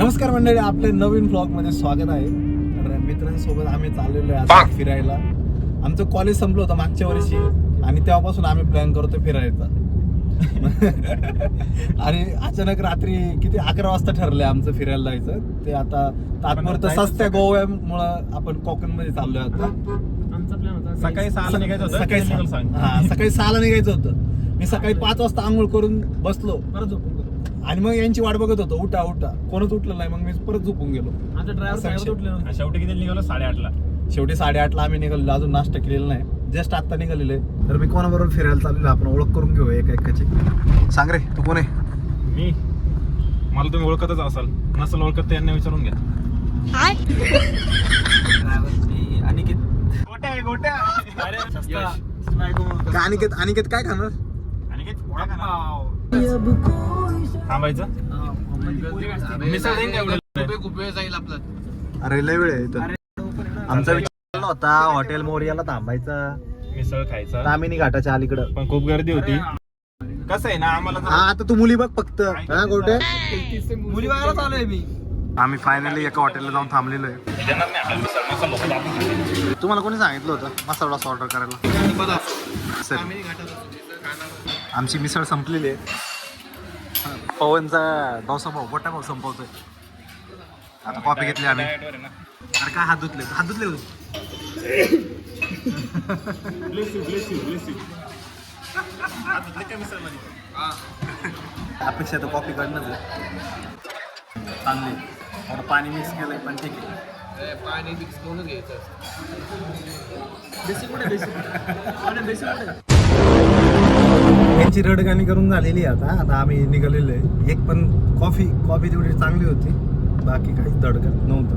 नमस्कार मंडळी आपल्या नवीन ब्लॉगमध्ये स्वागत आहे. तर मित्रांसोबत आम्ही चाललेलो आहे आता फिरायला. आमचं कॉलेज संपलं होतं मागच्या वर्षी. आणि तेव्हापासून आम्ही प्लॅन करतो फिरायचा. आणि अचानक रात्री किती अकरा वाजता ठरलंय आमचं फिरायला जायचं. ते आता तात्पुरतं सस्त्या गोव्यामुळं आपण कोकणमध्ये चाललोय आता. आमचा प्लॅन होता. सकाळी सहाला निघायचं होतं. सकाळी हा, सकाळी सहाला निघायचं होतं. मी सकाळी पाच वाजता आंघोळ करून बसलो. परत झोपून गेलो. आणि मग यांची वाट बघत होतो उठा उठा. कोणच उठलं नाही मग मी परत झोपून गेलो. आमचा ड्रायव्हर साहेब. उठले नव्हते. शेवटी किती निघालो? साडेआठला. शेवटी साडेआठला आम्ही निघालो अजून नाश्ता केलेला नाही. जस्ट आता निघालेले तर मी कोणाबरोबर फिरायला चाललेलो आपण ओळख करून घेऊ एका एकाची. सांग रे तू कोण आहे? मी? मला तुम्ही ओळखतच असाल. नसल ओळखत तर यांना विचारून घ्या. अनिकेत. गोट्या गोट्या. अरे, यश. अनिकेत अनिकेत काय खाणार? थांबायचं? मिसळ? अरे लय वेळ आहे इथं. आमचा विचार होता हॉटेल मोरियाला थांबायचा. मिसळ खायचं. तामिनी घाटाच्या अलीकडं. पण खूप गर्दी होती. कसं आहे ना आम्हाला हा जरा- आता तू मुली बघ फक्त. हा गोटे? मुली बघायला चालू आहे मी. आम्ही फायनली एका हॉटेलला जाऊन थांबलेलो आहे. देणार नाही आपल्याला मिसळ मसाला होता आपण खाल्ली. तुम्हाला कोणी सांगितलं होतं. मसाला ऑर्डर करायला सर आमची मिसळ संपलेली आहे. पवनचा डोसा भाऊ मोठा भाऊ संपवतोय आता कॉपी घेतली आम्ही. अरे काय हात धुतले? हात धुतले? अपेक्षा तर कॉपी कडनंच आहे. चांगली. थोडं पाणी मिक्स केलंय पण ठीक आहे. पाणी मिक्स करूनच घ्यायचं. यांची रडगाणी करून झालेली आहे आता. आता आम्ही निघालेलो आहे. एक पण कॉफी कॉफी तेवढी चांगली होती. बाकी काहीच दडकत नव्हतं.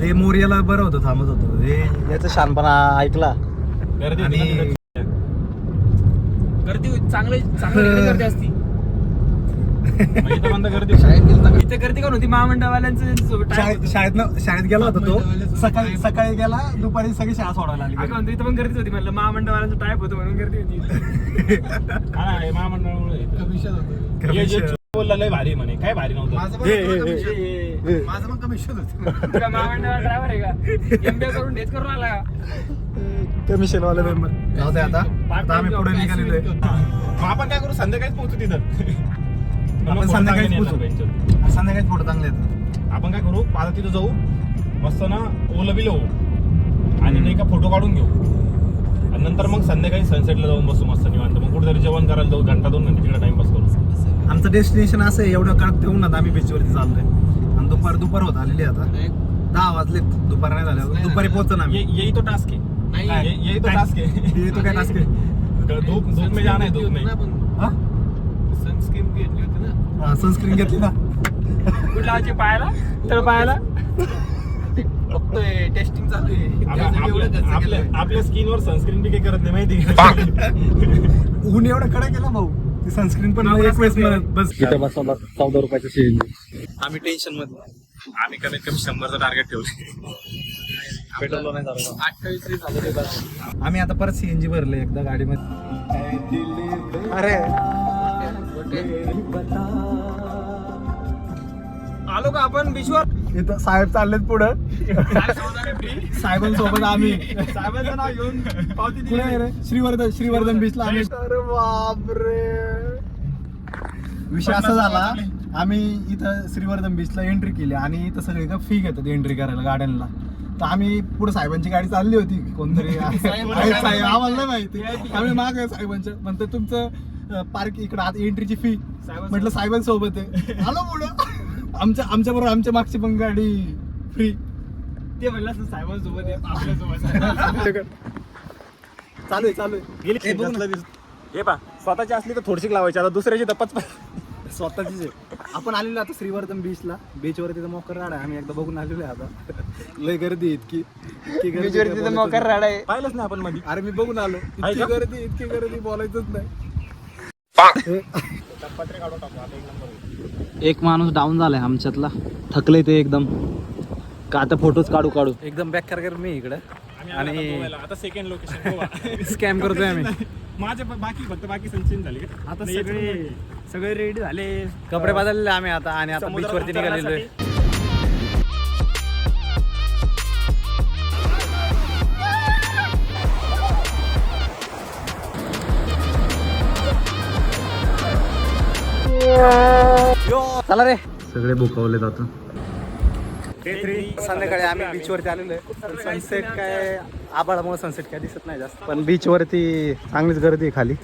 ते मोरियाला बरं होतं थांबत होतं. हे याचं शानपणा ऐकला. गर्दी आणि- चांगली चांगली गर्दी असती. इथं गर्दी होती. इथे गर्दी कोण होती? महामंडळवाल्यांचं शाळेत होतं. शाळेत गेला होता तो. सकाळी सकाळी गेला दुपारी सगळी शाळा सोडायला आली. म्हणतो इथं पण गर्दीच होती म्हणलं. महामंडळवाल्यांचं टाईप होतं म्हणून गर्दी होती महामंडळामुळे. हे बोलला लय भारी म्हणे. काय भारी नव्हतं. माझं पण कमिशन होतं तुला महामंडळ ड्रायव्हर आहे का? एमबीए करून डेच करून आला. कमिशन वाले मेंबर आता. आता आम्ही पुढे निघालेलो मग आपण काय करू? संध्याकाळीच पोहोचू तिथं. मग आपण संध्याकाळीच पोहोचू. नाही. संध्याकाळी फोटो चांगले येतात. आपण काय करू? आता तिथं जाऊ. मस्त ना ओलं बिलं होऊ. आणि नाही का फोटो काढून घेऊ. आणि नंतर मग संध्याकाळी सनसेटला जाऊन बसू मस्त निवांत. मग कुठेतरी जेवण करायला जाऊ. घंटा दोन घंटे तिकडे टाइमपास करू. आमचं डेस्टिनेशन असं आहे एवढं कडक ठेवून आता आम्ही बीचवरती चाललोय. आणि दुपार दुपार होत आलेली आहे आता. दहा वाजलेत. दुपार नाही झाले दुपारी पोहोचन आम्ही. ये यही तो टास्क है नाही. ये- यही तो टास्क है हे तो काय टास्क आहे? धूप धूप में जाना है धूप में. हा? सनस्क्रीन घेतली होती ना. हा सनस्क्रीन घेतली ना. कुठला आजी पायाला? तर पायाला? बघतोय टेस्टिंग चालू आपल्या- आहे आपल्या आपल्या आपल्या स्किनवर सनस्क्रीन बी काही करत नाही माहिती का? ऊन एवढं कडक केला भाऊ. ती सनस्क्रीन पण एक वेळेस. म्हणत बस. चौदा रुपयाचं सीएनजी आम्ही टेन्शनमध्ये आम्ही कमीत कमी शंभरचं टार्गेट ठेवलं पेट्रोल नाही झालं. अठ्ठावीस तरी झालं ते बस. आम्ही आता परत सीएनजी भरले एकदा गाडीमध्ये. अरे. आलो का आपण बीचवर इथं साहेब चाललेत पुढं. साहेबांसोबत आम्ही. साहेबांचं नाव घेऊन पावती आहे रे. श्रीवर्धन श्रीवर्धन बीचला आम्ही. अरे बापरे. विषय असा झाला आम्ही इथं श्रीवर्धन बीचला एंट्री केली आणि इथं सगळे का फी घेतात एंट्री करायला गाड्यांना. तर आम्ही पुढे साहेबांची गाडी चालली होती कोणतरी. आहे साहेब आम्हाला नाही माहिती. आम्ही माग साहेबांच्या. म्हणतो तुमचं पार्क इकडे आता एंट्रीची फी. म्हटलं साहेबांसोबत आहे. आलो पुढं. आमच्या आमच्या बरोबर आमच्या मागची पण गाडी फ्री ते म्हणलं असं साहेबांसोबत आहे, आपल्यासोबत चालू आहे चालू आहे. गेली. हे. हे पा स्वतःची असली तर थोडीशी लावायची. आता दुसऱ्याची तपच स्वतःचीच आहे. आपण आलेलो आता श्रीवर्धन बीचला बीचवर तिथं मोकर राड आहे. आम्ही एकदा बघून आलेलो आहे आता. लय गर्दी आहे इतकी. इतकी गर्दी बोलायचंच नाही. राडा आहे. पाहिलंच नाही आपण मध्ये अरे मी बघून आलो. इतकी? गर्दी इतकी गर्दी बोलायचंच नाही पत्रे काढून टाकू आता एक नंबर एक माणूस डाऊन झालाय आमच्यातला. थकले ते एकदम. का आता फोटोज काढू काढू. एकदम बॅक कर मी इकडं. आणि आता सेकंड लोकेशन गोवा. स्कॅम करतोय आम्ही. माझे बाकी फक्त बाकी संचयन झाले? आता सगळे सगळे रेडी झाले. कपडे बदलले आम्ही आता आणि आता बीच वरती निघालेलो आहे चला रे. सगळे Day three. संध्याकाळी आम्ही बीच वरती आलेलो आहे. सनसेट काय आबाळामुळे सनसेट काय दिसत नाही जास्त. पण बीच वरती चांगलीच गर्दी आहे खाली.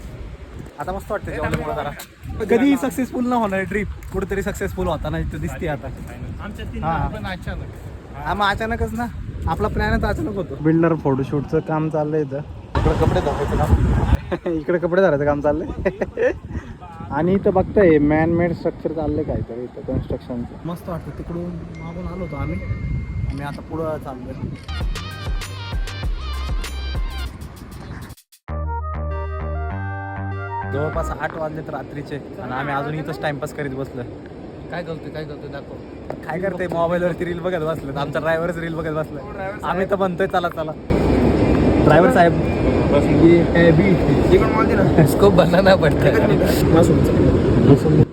आता मस्त वाटतं जेवणामुळे जरा. कधी सक्सेसफुल न होणार ट्रिप कुठेतरी सक्सेसफुल होता नाही तर दिसते आता. आमच्या तीन हा. पण अचानक. हा मग अचानकच ना. आपला प्लॅनच अचानक होतो. बिल्डर फोटोशूटचं काम चाललंय इथं. इकडे कपडे धरायचं काम इकडे कपडे धरायचं काम चाललंय. आणि इथं बघताय मॅन मेड स्ट्रक्चर चाललंय काय तर इथं कन्स्ट्रक्शनचं मस्त वाटतं तिकडून मागून आलो होतो आम्ही. आम्ही आता पुढं चाललोय. जवळपास आठ वाजले रात्रीचे आणि आम्ही अजून इथंच टाइमपास करीत बसलोय. काय करतोय काय करतोय दाखव. काय करते मोबाईलवरती रील बघत बसलं आमचा ड्रायव्हरच रील बघत बसला आम्ही तर म्हणतोय चला चला. ड्रायव्हर साहेब. स्कोप बनाना पडतं.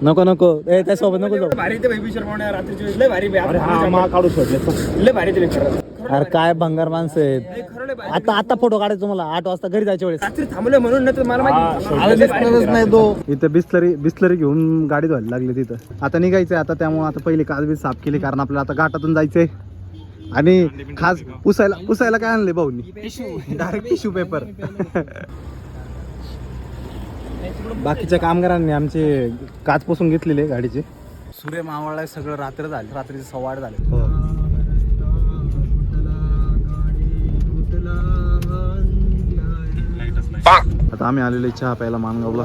नको नको. ए त्यासोबत नको जाऊ. भारी ते भाई शर्मा रात्रीची. वेळेस लय भारी बे. अरे हा मा काढू शोधले लय भारी ते अरे काय भंगार माणसं आहेत. आता आता फोटो काढायचा तुम्हाला आठ वाजता घरी जायच्या वेळेस. रात्री थांबलोय म्हणून नाही तर मला माहिती नाही. तो. इथं बिस्लरी बिस्लरी घेऊन गाडी धुवायला लागली तिथं. आता निघायचंय आता त्यामुळे आता पहिली काजबीज साफ केली कारण आपल्याला आता घाटातून जायचंय. आणि खास पुसायला पुसायला काय आणले भाऊनी? डायरेक्ट टिश्यू पेपर बाकीच्या कामगारांनी आमचे काच पुसून घेतलेले गाडीचे. सूर्य मावळला सगळं रात्र झाले. रात्रीचे सव्वा आठ झाले. आता आम्ही आलेले चहा प्यायला मानगावला.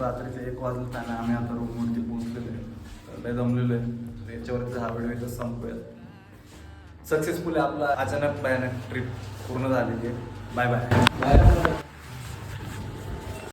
रात्रीचे एक वाजत आणि आम्ही आता रूमवरती पोहोचलेलो आहे. लय जमलेलो आहे. याच्यावरती हा व्हिडिओ इथं संपूया सक्सेसफुल आपला अचानक भयानक ट्रिप पूर्ण झालेली आहे. Bye bye